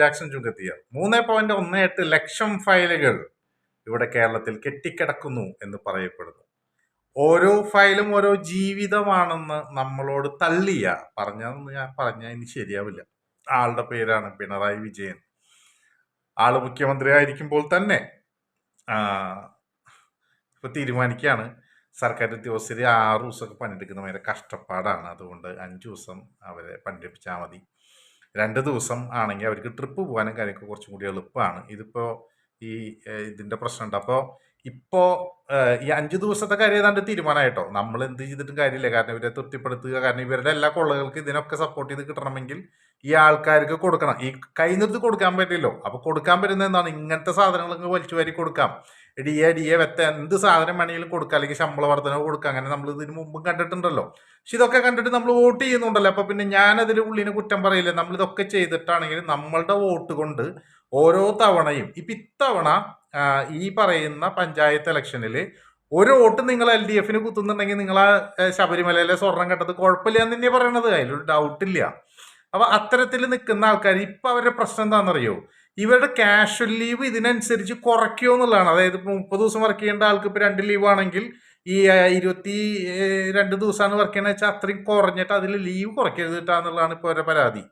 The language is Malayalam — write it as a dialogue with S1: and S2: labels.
S1: ജാക്സൺ ചുങ്കത്തിയ മൂന്ന് പോയിന്റ് ഒന്ന് എട്ട് ലക്ഷം ഫയലുകൾ ഇവിടെ കേരളത്തിൽ കെട്ടിക്കിടക്കുന്നു എന്ന് പറയപ്പെടുന്നു. ഓരോ ഫയലും ഓരോ ജീവിതമാണെന്ന് നമ്മളോട് തള്ളിയ പറഞ്ഞതെന്ന് ഞാൻ പറഞ്ഞാൽ ഇനി ശരിയാവില്ല. ആളുടെ പേരാണ് പിണറായി വിജയൻ. ആൾ മുഖ്യമന്ത്രി ആയിരിക്കുമ്പോൾ തന്നെ ഇപ്പൊ തീരുമാനിക്കുകയാണ് സർക്കാർ ഉദ്യോഗസ്ഥര് ആറ് ദിവസമൊക്കെ പണിയെടുക്കുന്ന ഭയങ്കര കഷ്ടപ്പാടാണ്. അതുകൊണ്ട് അഞ്ച് ദിവസം അവരെ പണിയെടുപ്പിച്ചാൽ മതി. രണ്ട് ദിവസം ആണെങ്കിൽ അവർക്ക് ട്രിപ്പ് പോകാനും കാര്യമൊക്കെ കുറച്ചും കൂടി എളുപ്പമാണ്. ഇതിപ്പോൾ ഈ ഇതിന്റെ പ്രശ്നമുണ്ട്. അപ്പോൾ ഇപ്പോൾ ഈ അഞ്ച് ദിവസത്തെ കാര്യം ഏതാണ്ട് തീരുമാനമായിട്ടോ നമ്മൾ എന്ത് ചെയ്തിട്ടും കാര്യമില്ല. കാരണം ഇവരെ തൃപ്തിപ്പെടുത്തുക കാരണം ഇവരുടെ എല്ലാ കൊള്ളകൾക്ക് ഇതിനൊക്കെ സപ്പോർട്ട് ചെയ്ത് കിട്ടണമെങ്കിൽ ഈ ആൾക്കാർക്ക് കൊടുക്കണം. ഈ കൈ നിർത്തി കൊടുക്കാൻ പറ്റില്ലല്ലോ. അപ്പോൾ കൊടുക്കാൻ പറ്റുന്ന എന്താണ്? ഇങ്ങനത്തെ സാധനങ്ങളൊക്കെ വലിച്ചു വരി കൊടുക്കാം. ഡി എ ഡി എ വെത്ത എന്ത് സാധനം വേണമെങ്കിലും കൊടുക്കാം. അല്ലെങ്കിൽ ശമ്പള വർധനവ് കൊടുക്കാം. അങ്ങനെ നമ്മൾ ഇതിന് മുമ്പും കണ്ടിട്ടുണ്ടല്ലോ. പക്ഷെ ഇതൊക്കെ കണ്ടിട്ട് നമ്മൾ വോട്ട് ചെയ്യുന്നുണ്ടല്ലോ. അപ്പൊ പിന്നെ ഞാനതിൽ ഉള്ളിനെ കുറ്റം പറയില്ല. നമ്മൾ ഇതൊക്കെ ചെയ്തിട്ടാണെങ്കിൽ നമ്മളുടെ വോട്ട് കൊണ്ട് ഓരോ തവണയും ഇപ്പൊ ഇത്തവണ ഈ പറയുന്ന പഞ്ചായത്ത് ഇലക്ഷനിൽ ഒരു വോട്ട് നിങ്ങൾ എൽ ഡി എഫിന് കുത്തുന്നുണ്ടെങ്കിൽ നിങ്ങൾ ശബരിമലയിലെ സ്വർണം കെട്ടത് കുഴപ്പമില്ല എന്ന് തന്നെയാണ് പറയണത്. അതിലൊരു ഡൗട്ട് അപ്പൊ അത്തരത്തിൽ നിൽക്കുന്ന ആൾക്കാർ ഇപ്പൊ അവരുടെ പ്രശ്നം എന്താണെന്നറിയോ ഇവരുടെ ക്യാഷ്വൽ ലീവ് ഇതിനനുസരിച്ച് കുറയ്ക്കുമോ എന്നുള്ളതാണ് അതായത് ഇപ്പൊ മുപ്പത് ദിവസം വർക്ക് ചെയ്യേണ്ട ആൾക്ക് ഇപ്പൊ രണ്ട് ലീവ് ആണെങ്കിൽ ഈ ഇരുപത്തി രണ്ട് ദിവസമാണ് വർക്ക് ചെയ്യണമെന്ന് വെച്ചാൽ അത്രയും കുറഞ്ഞിട്ട് അതിൽ ലീവ് കുറയ്ക്കരുത് കിട്ടാന്നുള്ളതാണ് ഇപ്പൊ അവരുടെ പരാതി.